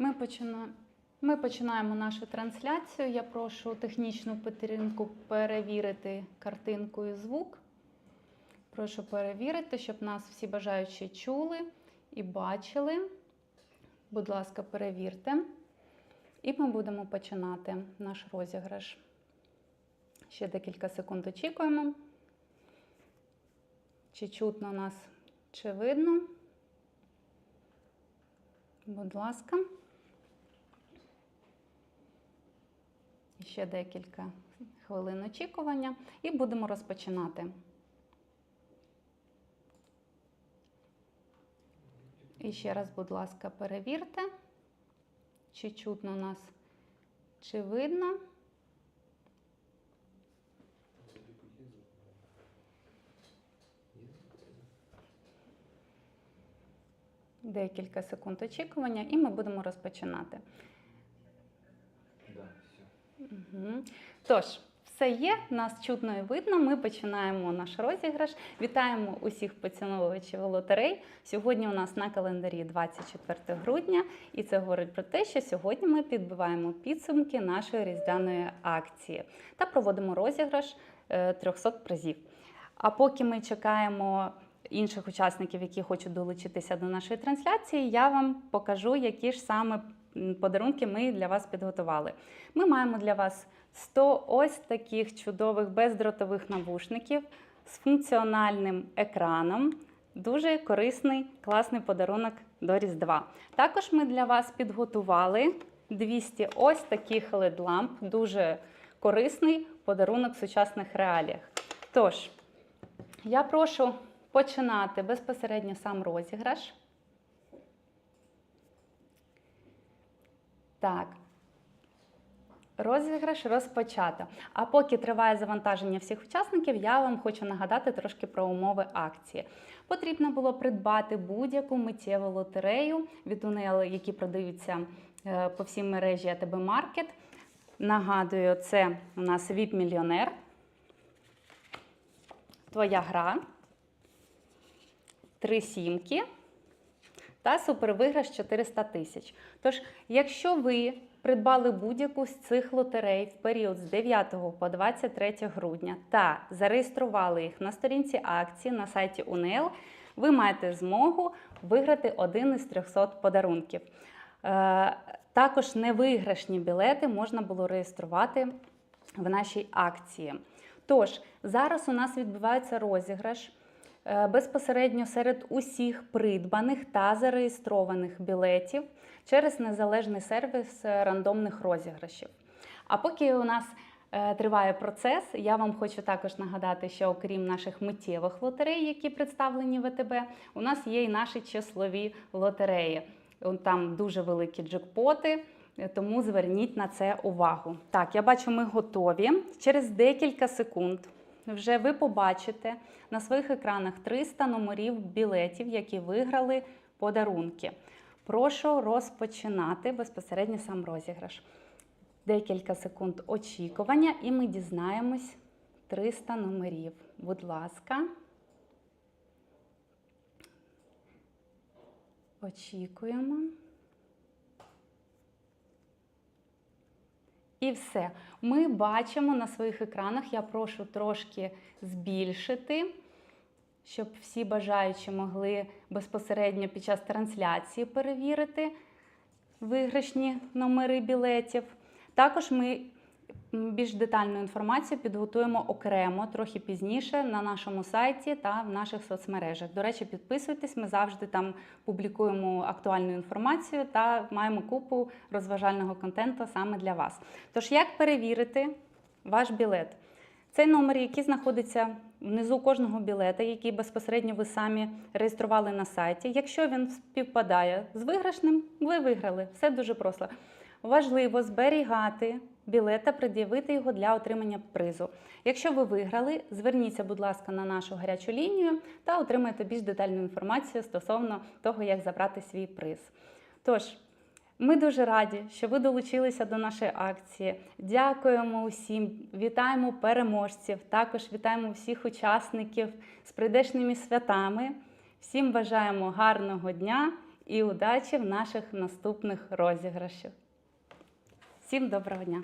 Ми починаємо. Ми починаємо нашу трансляцію. Я прошу технічну підтримку перевірити картинку і звук. Прошу перевірити, щоб нас всі бажаючі чули і бачили. Будь ласка, перевірте. І ми будемо починати наш розіграш. Ще декілька секунд очікуємо. Чи чутно нас, чи видно? Будь ласка. Ще декілька хвилин очікування і будемо розпочинати. І ще раз, будь ласка, перевірте, чи чутно нас, чи видно. Декілька секунд очікування, і ми будемо розпочинати. Мгм. Тож, все є, нас чутно і видно. Ми починаємо наш розіграш. Вітаємо усіх поціновувачів лотерей. Сьогодні у нас на календарі 24 грудня, і це говорить про те, що сьогодні ми підбиваємо підсумки нашої різдвяної акції та проводимо розіграш е, 300 призів. А поки ми чекаємо інших учасників, які хочуть долучитися до нашої трансляції, я вам покажу, які ж саме подарунки ми для вас підготували. Ми маємо для вас 100 ось таких чудових бездротових навушників з функціональним екраном. Дуже корисний, класний подарунок до Різдва. Також ми для вас підготували 200 ось таких LED-ламп, дуже корисний подарунок в сучасних реаліях. Тож, я прошу починати безпосередньо сам розіграш. Так. Розіграш розпочато. А поки триває завантаження всіх учасників, я вам хочу нагадати трошки про умови акції. Потрібно було придбати будь-яку миттєву лотерею від УНЕЛ, які продаються е, по всій мережі АТБ Маркет. Нагадую, це у нас VIP мільйонер Твоя гра, три сімки та супервиграш 400 тисяч. Тож, якщо ви придбали будь-яку з цих лотерей в період з 9 по 23 грудня та зареєстрували їх на сторінці акції на сайті УНЕЛ, ви маєте змогу виграти один із 300 подарунків. Е, Також невиграшні білети можна було реєструвати в нашій акції. Тож, зараз у нас відбувається розіграш безпосередньо серед усіх придбаних та зареєстрованих білетів через незалежний сервіс е, рандомних розіграшів. А поки у нас е, триває процес, я вам хочу також нагадати, що окрім наших миттєвих лотерей, які представлені в ВТБ, у нас є і наші числові лотереї. Там дуже великі джекпоти. Е, Тому зверніть на це увагу. Так, я бачу, ми готові. Через декілька секунд вже ви побачите на своїх екранах 300 номерів білетів, які виграли подарунки. Прошу розпочинати безпосередньо сам розіграш. Декілька секунд очікування, і ми дізнаємось 300 номерів. Будь ласка. Очікуємо. І все. Ми бачимо на своїх екранах. Я прошу трошки збільшити, щоб всі бажаючі могли безпосередньо під час трансляції перевірити виграшні номери білетів. Також ми більш детальну інформацію підготуємо окремо трохи пізніше на нашому сайті та в наших соцмережах. До речі, підписуйтесь, ми завжди там публікуємо актуальну інформацію та маємо купу розважального контенту саме для вас. Тож, як перевірити ваш білет? Цей номер, який знаходиться внизу кожного білета, який безпосередньо ви самі реєстрували на сайті. Якщо він співпадає з виграшним, ви виграли. Все дуже просто. Важливо зберігати білет та пред'явити його для отримання призу. Якщо ви виграли, зверніться, будь ласка, на нашу гарячу лінію та отримайте більш детальну інформацію стосовно того, як забрати свій приз. Тож, ми дуже раді, що ви долучилися до нашої акції. Дякуємо усім, вітаємо переможців. Також вітаємо всіх учасників з прийдешніми святами. Всім бажаємо гарного дня і удачі в наших наступних розіграшах. Всім доброго дня!